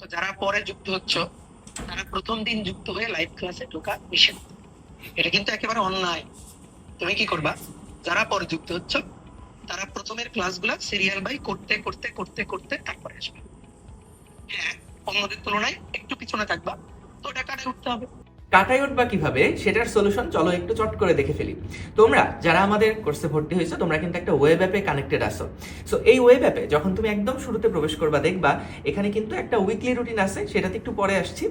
তো যারা পরে যুক্ত হচ্ছ, তারা প্রথম দিন যুক্ত হয়ে লাইভ ক্লাসে ঢোকা নিষেধ এটা কিন্তু একেবারে অন্যায়। তুমি কি করবা? যারা পরে যুক্ত হচ্ছ, তারা প্রথমের ক্লাসগুলো সিরিয়াল বাই করতে করতে করতে করতে তারপরে আসবে। হ্যাঁ অন্যদের তুলনায় একটু পিছনে থাকবা। তো ওটা কাটে উঠতে হবে। কাটাই উঠবা কীভাবে, সেটার সলিউশন চলো একটু চট করে দেখে ফেলি। তোমরা যারা আমাদের কোর্সে ভর্তি হয়েছো, তোমরা কিন্তু একটা ওয়েব অ্যাপে কানেক্টেড আসো সো এই ওয়েব অ্যাপে যখন তুমি একদম শুরুতে প্রবেশ করবা, দেখবা এখানে কিন্তু একটা উইকলি রুটিন আছে, সেটাতে একটু পরে আসছি।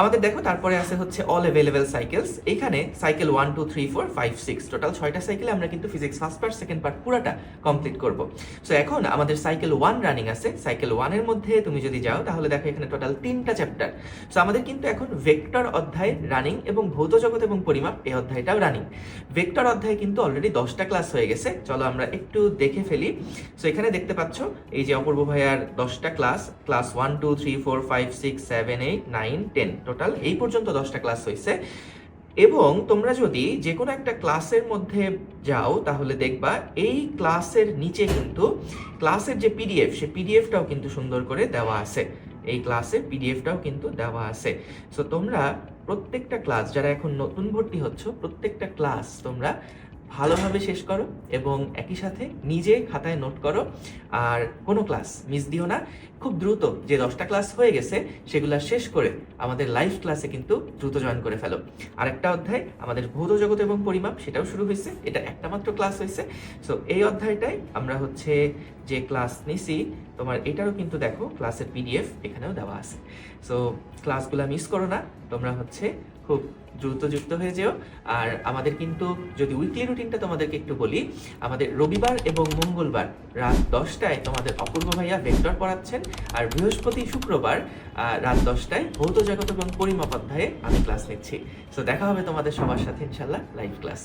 আমাদের দেখো, তারপরে আছে হচ্ছে অল অ্যাভেলেবেল সাইকেলস এখানে cycle one two three four five six total ছয়টা সাইকেলে আমরা কিন্তু physics first part second part পুরাটা কমপ্লিট করব। সো এখন আমাদের সাইকেল ওয়ান রানিং আছে। সাইকেল ওয়ানের মধ্যে তুমি যদি যাও, তাহলে দেখো এখানে টোটাল তিনটা চ্যাপ্টার সো আমাদের কিন্তু এখন ভেক্টর অধ্যায় রানিং এবং ভৌত জগৎ এবং পরিমাপ এই অধ্যায়টাও রানিং ভেক্টর অধ্যায় কিন্তু অলরেডি দশটা ক্লাস হয়ে গেছে। চলো আমরা একটু দেখে ফেলি। সো এখানে দেখতে পাচ্ছ, এই যে অপূর্ব ভাইয়ার দশটা class class one two three four five six seven eight nine ten total এই পর্যন্ত দশটা ক্লাস হয়েছে। এবং তোমরা যদি যে কোনো একটা ক্লাসের মধ্যে যাও, তাহলে দেখবা এই ক্লাসের নিচে কিন্তু ক্লাসের যে পিডিএফ সে পিডিএফটাও কিন্তু সুন্দর করে দেওয়া আছে। এই ক্লাসের পিডিএফটাও কিন্তু দেওয়া আছে। সো তোমরা প্রত্যেকটা ক্লাস যারা এখন নতুন ভর্তি হচ্ছ প্রত্যেকটা ক্লাস তোমরা ভালোভাবে শেষ করো এবং একই সাথে নিজে খাতায় নোট করো। আর কোনো ক্লাস মিস দিও না। খুব দ্রুত যে দশটা ক্লাস হয়ে গেছে, সেগুলা শেষ করে আমাদের লাইভ ক্লাসে কিন্তু দ্রুত জয়েন করে ফেলো। আর একটা অধ্যায়, আমাদের ভৌত জগৎ এবং পরিমাপ, সেটাও শুরু হয়েছে। এটা একটা মাত্র ক্লাস হয়েছে। সো এই অধ্যায়টাই আমরা হচ্ছে যে ক্লাস নিছি, তোমার এটারও কিন্তু দেখো ক্লাসের পিডিএফ এখানেও দেওয়া আছে। সো ক্লাসগুলো মিস করো না। তোমরা হচ্ছে খুব দ্রুত যুক্ত হয়ে যেও। আর আমাদের কিন্তু যদি উইকলি রুটিনটা তোমাদেরকে একটু বলি, আমাদের রবিবার এবং মঙ্গলবার রাত দশটায় তোমাদের অপূর্ব ভাইয়া ভেক্টর পড়াচ্ছেন। আর বৃহস্পতি, শুক্রবার রাত দশটায় ভৌত জগৎ এবং পরিমাপ অধ্যায়ে আমি ক্লাস নিচ্ছি। সো দেখা হবে তোমাদের সবার সাথে ইনশাল্লাহ লাইভ ক্লাস